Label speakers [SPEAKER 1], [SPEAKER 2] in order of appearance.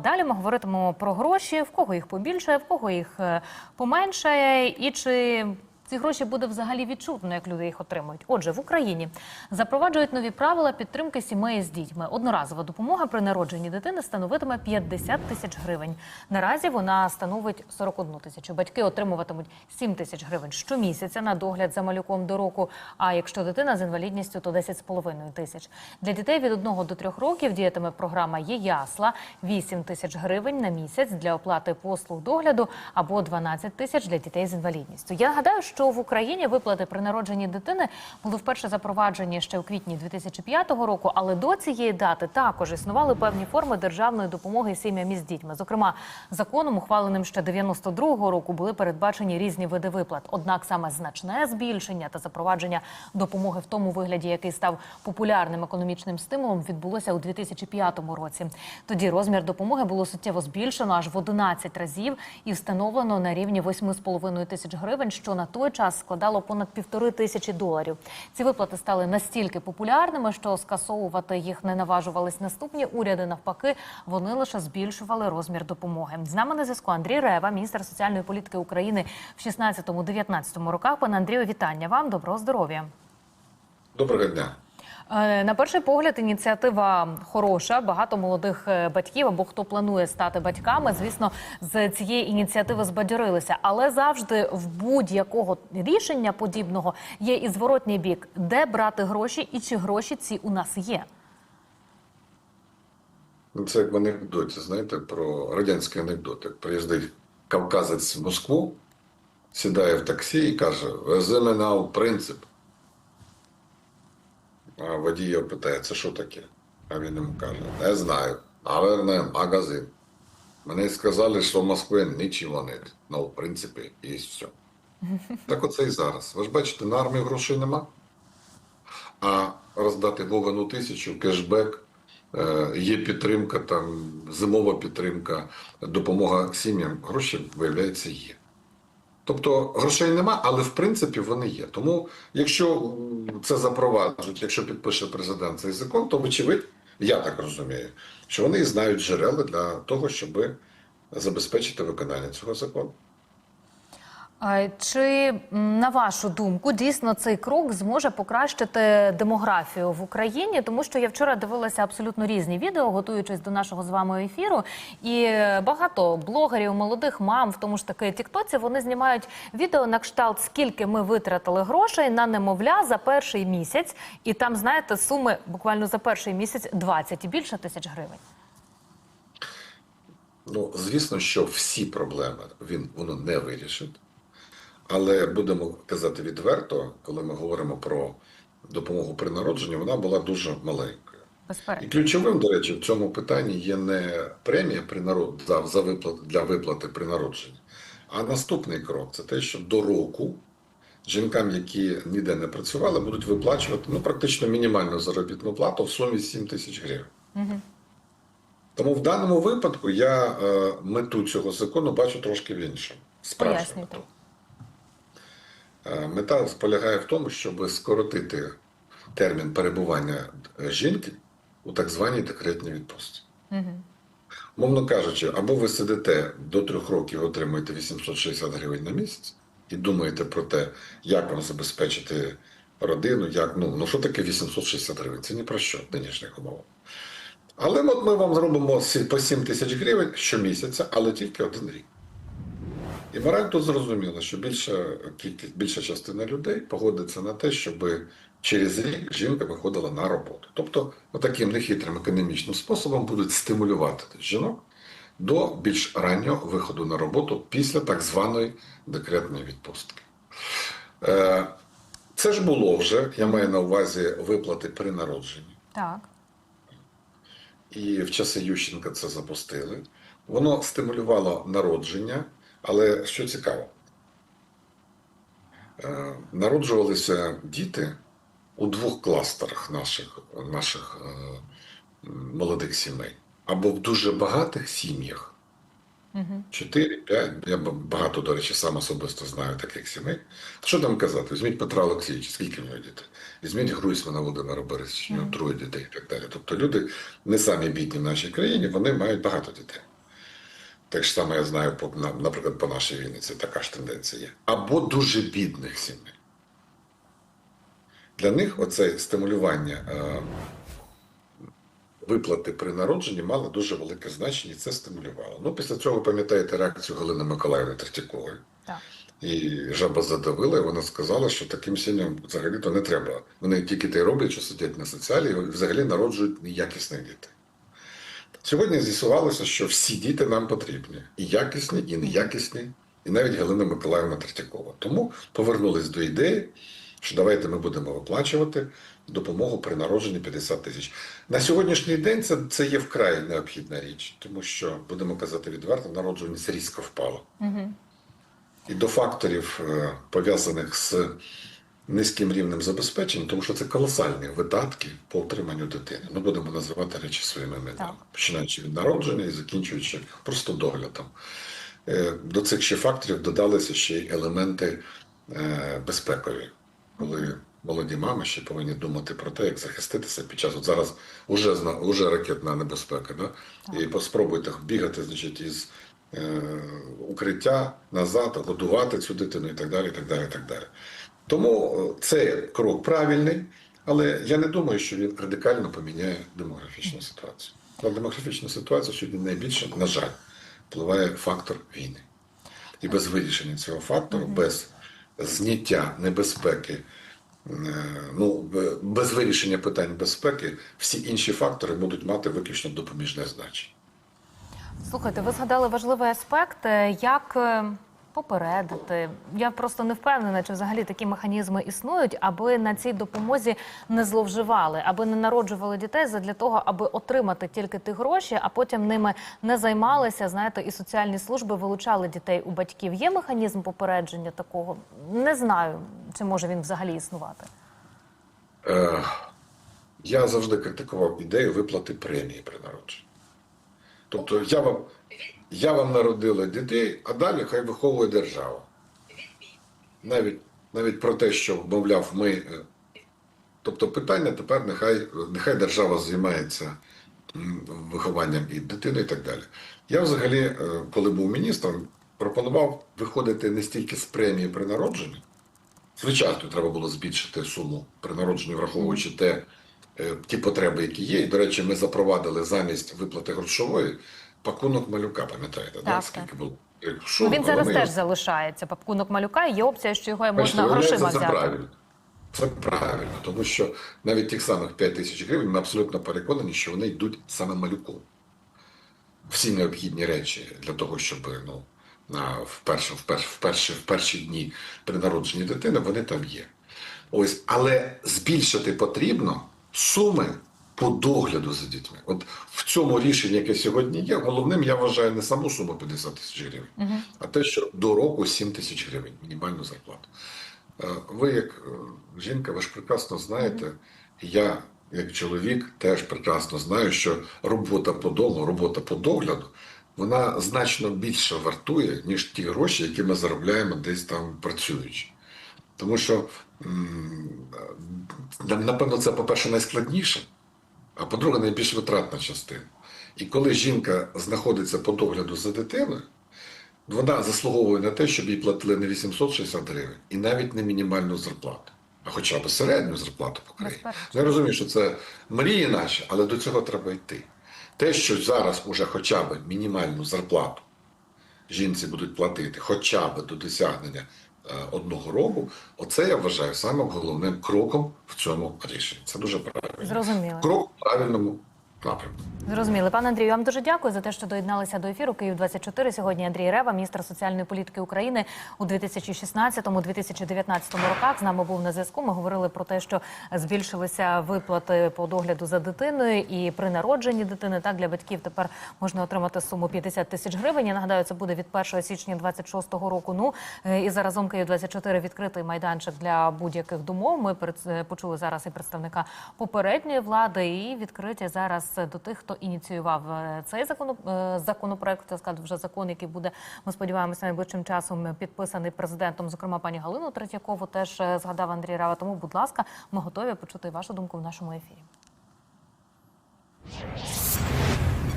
[SPEAKER 1] Далі ми говоритимемо про гроші, в кого їх побільшає, в кого їх е, поменшає, і чи ці гроші буде взагалі відчутно, як люди їх отримують. Отже, в Україні запроваджують нові правила підтримки сімей з дітьми. Одноразова допомога при народженні дитини становитиме 50 тисяч гривень. Наразі вона становить 41 тисячу. Батьки отримуватимуть 7 тисяч гривень щомісяця на догляд за малюком до року. А якщо дитина з інвалідністю, то 10,5 тисяч. Для дітей від 1 до 3 років діятиме програма «Є ясла» 8 тисяч гривень на місяць для оплати послуг догляду або 12 тисяч для дітей з інвалідністю. Я нагадаю, що в Україні виплати при народженні дитини були вперше запроваджені ще у квітні 2005 року, але до цієї дати також існували певні форми державної допомоги сім'ям із дітьми. Зокрема, законом, ухваленим ще 92-го року, були передбачені різні види виплат. Однак саме значне збільшення та запровадження допомоги в тому вигляді, який став популярним економічним стимулом, відбулося у 2005 році. Тоді розмір допомоги було суттєво збільшено аж в 11 разів і встановлено на рівні 8,5 тисяч гривень, що на той час складало понад півтори тисячі доларів. Ці виплати стали настільки популярними, що скасовувати їх не наважувались наступні уряди. Навпаки, вони лише збільшували розмір допомоги. З нами на зв'язку Андрій Рева, міністр соціальної політики України в 16-19 роках. Пане Андрію, вітання вам. Доброго здоров'я.
[SPEAKER 2] Доброго дня.
[SPEAKER 1] Е, На перший погляд, ініціатива хороша. Багато молодих е, батьків або хто планує стати батьками, звісно, з цієї ініціативи збадьорилися. Але завжди в будь-якого рішення подібного є і зворотній бік, де брати гроші і чи гроші ці у нас є.
[SPEAKER 2] Ну, Це як в анекдоті, знаєте, про радянський анекдот. Приїздить кавказець в Москву, сідає в таксі і каже: вези мене у принцип. А водій його питає, це що таке? А він йому каже, не знаю. Наверное, магазин. Мені сказали, що в Москві нічого нет. Ну, в принципі, і все. Так оце і зараз. Ви ж бачите, на армію грошей нема. А роздати Вовину тисячу, кешбек, е, є підтримка, там, зимова підтримка, допомога сім'ям, гроші, виявляється, є. Тобто грошей нема, але в принципі вони є. Тому, якщо це запроваджують, якщо підпише президент цей закон, то вочевидь, я так розумію, що вони знають джерела для того, щоб забезпечити виконання цього закону.
[SPEAKER 1] Чи на вашу думку дійсно цей крок зможе покращити демографію в Україні? Тому що я вчора дивилася абсолютно різні відео, готуючись до нашого з вами ефіру, і багато блогерів, молодих мам, в тому ж таки Тіктоці, вони знімають відео на кшталт, скільки ми витратили грошей на немовля за перший місяць, і там знаєте суми буквально за перший місяць 20 і більше тисяч гривень.
[SPEAKER 2] Ну, звісно, що всі проблеми він воно не вирішить. Але будемо казати відверто, коли ми говоримо про допомогу при народженні, вона була дуже маленькою. І ключовим, до речі, в цьому питанні є не премія при народ за, за виплат для виплати при народженні, а наступний крок це те, що до року жінкам, які ніде не працювали, будуть виплачувати ну, практично мінімальну заробітну плату в сумі 7 тисяч гривень.
[SPEAKER 1] Мгм.
[SPEAKER 2] Тому в даному випадку я е, мету цього закону бачу трошки в іншому. Справжню мету. Е, Мета полягає в тому, щоб скоротити термін перебування е, жінки у так званій декретній відпустці.
[SPEAKER 1] Мгм.
[SPEAKER 2] Мовно кажучи, або ви сидите до трьох років, отримуєте 860 гривень на місяць і думаєте про те, як вам забезпечити родину, як ну, ну що таке 860 гривень? Це ні про що в нинішніх умовах. Але от ми вам зробимо по 7 тисяч гривень щомісяця, але тільки один рік. І мораль тут зрозуміла, що більша кількість, більша частина людей погодиться на те, щоб через рік жінка виходила на роботу. Тобто, таким нехитрим економічним способом будуть стимулювати жінок до більш раннього виходу на роботу після так званої декретної відпустки. Е, Це ж було вже, я маю на увазі виплати при народженні.
[SPEAKER 1] Так.
[SPEAKER 2] І в часи Ющенка це запустили. Воно стимулювало народження, але що цікаво, е, народжувалися діти у двох кластерах наших, наших е, молодих сімей. Або в дуже багатих сім'ях.
[SPEAKER 1] Угу.
[SPEAKER 2] 4, 5, я багато, до речі, сам особисто знаю таких сімей. Та що там казати? Візьміть Петра Олексійовича, скільки в нього дітей? Візьміть Груйсмана Володимира Борисовича, нього троє дітей і так далі. Тобто люди не самі бідні в нашій країні, вони мають багато дітей. Так ж саме я знаю, по, наприклад, по нашій Вінниці така ж тенденція є. Або дуже бідних сімей. Для них оце стимулювання е, виплати при народженні мало дуже велике значення, і це стимулювало. Ну, після цього ви пам'ятаєте реакцію Галини Миколаївни Третьякової.
[SPEAKER 1] Так.
[SPEAKER 2] І жаба задавила, і вона сказала, що таким сім'ям взагалі-то не треба. Вони тільки те роблять, що сидять на соціалі, і взагалі народжують неякісних дітей. Сьогодні з'ясувалося, що всі діти нам потрібні. І якісні, і неякісні, і навіть Галина Миколаївна Третьякова. Тому повернулись до ідеї, що давайте ми будемо виплачувати допомогу при народженні 50 тисяч. На сьогоднішній день це, це є вкрай необхідна річ, тому що, будемо казати відверто, народжуваність різко впала.
[SPEAKER 1] Угу.
[SPEAKER 2] І до факторів, е, пов'язаних з низьким рівнем забезпечення, тому що це колосальні видатки по утриманню дитини. Ми будемо називати речі своїми іменами, починаючи від народження і закінчуючи просто доглядом. Е, До цих ще факторів додалися ще й елементи е, безпекові, коли молоді мами ще повинні думати про те, як захиститися під час. От зараз уже, уже ракетна небезпека, да? і поспробуйте бігати, значить, із е, укриття назад, годувати цю дитину і так далі. І так далі, і так далі. Тому е, це крок правильний, але я не думаю, що він радикально поміняє демографічну ситуацію. На демографічну ситуацію сьогодні найбільше, на жаль, впливає фактор війни. І без вирішення цього фактору, без зняття небезпеки, е, ну, без вирішення питань безпеки, всі інші фактори будуть мати виключно допоміжне значення.
[SPEAKER 1] Слухайте, ви згадали важливий аспект, е, як попередити. Я просто не впевнена, чи взагалі такі механізми існують, аби на цій допомозі не зловживали, аби не народжували дітей задля того, аби отримати тільки ті гроші, а потім ними не займалися. Знаєте, і соціальні служби вилучали дітей у батьків. Є механізм попередження такого? Не знаю, чи може він взагалі існувати.
[SPEAKER 2] Е, я завжди критикував ідею виплати премії при народженні. Тобто я вам, я вам народила дітей, а далі хай виховує держава. Навіть, навіть про те, що, мовляв, ми. е, Тобто питання тепер нехай, нехай держава займається вихованням і дитини і так далі. Я взагалі, е, коли був міністром, пропонував виходити не стільки з премії при народженні, Звичайно, треба було збільшити суму при народженні, враховуючи те, ті потреби, які є. І, до речі, ми запровадили замість виплати грошової пакунок малюка, пам'ятаєте?
[SPEAKER 1] Так,
[SPEAKER 2] скільки було? Е,
[SPEAKER 1] Ну,
[SPEAKER 2] Шум,
[SPEAKER 1] він зараз теж залишається. Папкунок малюка. і Є опція, що його можна грошима
[SPEAKER 2] це
[SPEAKER 1] взяти.
[SPEAKER 2] правильно. Це правильно, тому що навіть тих самих 5 тисяч гривень ми абсолютно переконані, що вони йдуть саме малюку. Всі необхідні речі для того, щоб ну, на, в, перші, в, перші, в, перші, в перші дні при народженні дитини вони там є. Ось, але збільшити потрібно суми по догляду за дітьми. От в цьому рішенні, яке сьогодні є, головним я вважаю не саму суму 50 тисяч гривень, а те, що до року 7 тисяч гривень мінімальну зарплату. Е, Ви, як е, жінка, ви ж прекрасно знаєте, я, як чоловік, теж прекрасно знаю, що робота по дому, робота по догляду, вона значно більше вартує, ніж ті гроші, які ми заробляємо десь там працюючи. Тому що, напевно, це, по-перше, найскладніше, а по-друге, найбільш витратна частина. І коли жінка знаходиться по догляду за дитиною, вона заслуговує на те, щоб їй платили не 860 гривень і навіть не мінімальну зарплату, а хоча б середню зарплату по країні. Ну, Я розумію, що це мрії наші, але до цього треба йти. Те, що зараз уже хоча б мінімальну зарплату жінці будуть платити хоча б до досягнення одного року, оце я вважаю самим головним кроком в цьому рішенні. Це дуже правильно.
[SPEAKER 1] Зрозуміло.
[SPEAKER 2] Крок в правильному напрямку.
[SPEAKER 1] Зрозуміли. Пане Андрію, вам дуже дякую за те, що доєдналися до ефіру. Київ 24 Сьогодні Андрій Рева, міністр соціальної політики України у 2016-2019 роках. З нами був на зв'язку. Ми говорили про те, що збільшилися виплати по догляду за дитиною і при народженні дитини. Так для батьків тепер можна отримати суму 50 тисяч гривень. Я нагадаю, це буде від 1 січня 26 року. Ну е, і заразом Київ 24 відкритий майданчик для будь-яких думов. Ми е, почули зараз і представника попередньої влади, і відкриті зараз до тих, хто ініціював е, цей е, законопроект. Це сказати, вже закон, який буде, ми сподіваємося, найближчим часом підписаний президентом. Зокрема, пані Галину Третьякову теж е, згадав Андрій Рава. Тому, будь ласка, ми готові почути вашу думку в нашому ефірі.